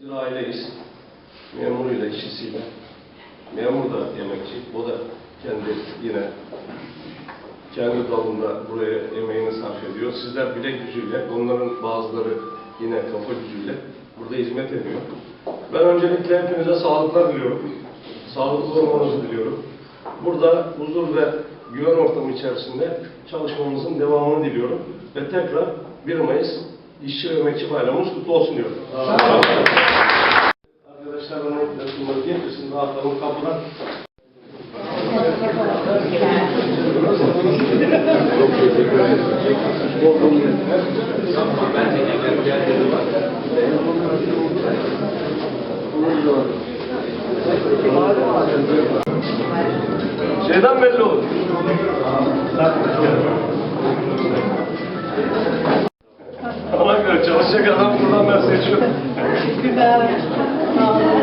Bir aileyiz. Memuruyla, işçisiyle. Memur da emekçi. O da kendi yine kendi dalında buraya emeğini sarf ediyor. Sizler bilek gücüyle, onların bazıları yine kafa gücüyle burada hizmet ediyor. Ben öncelikle hepinize sağlıklar diliyorum. Sağlıklı olmanızı diliyorum. Burada huzur ve güven ortamı içerisinde çalışmamızın devamını diliyorum. Ve tekrar 1 Mayıs İşçi ve Emekçi Bayramımız kutlu olsun diyorum. Arkadaşlar bana bunları getirsin, dağıtalım kapıdan. Şeyden belli olur. olanlar seçiyor. Güzel. Sağ olun.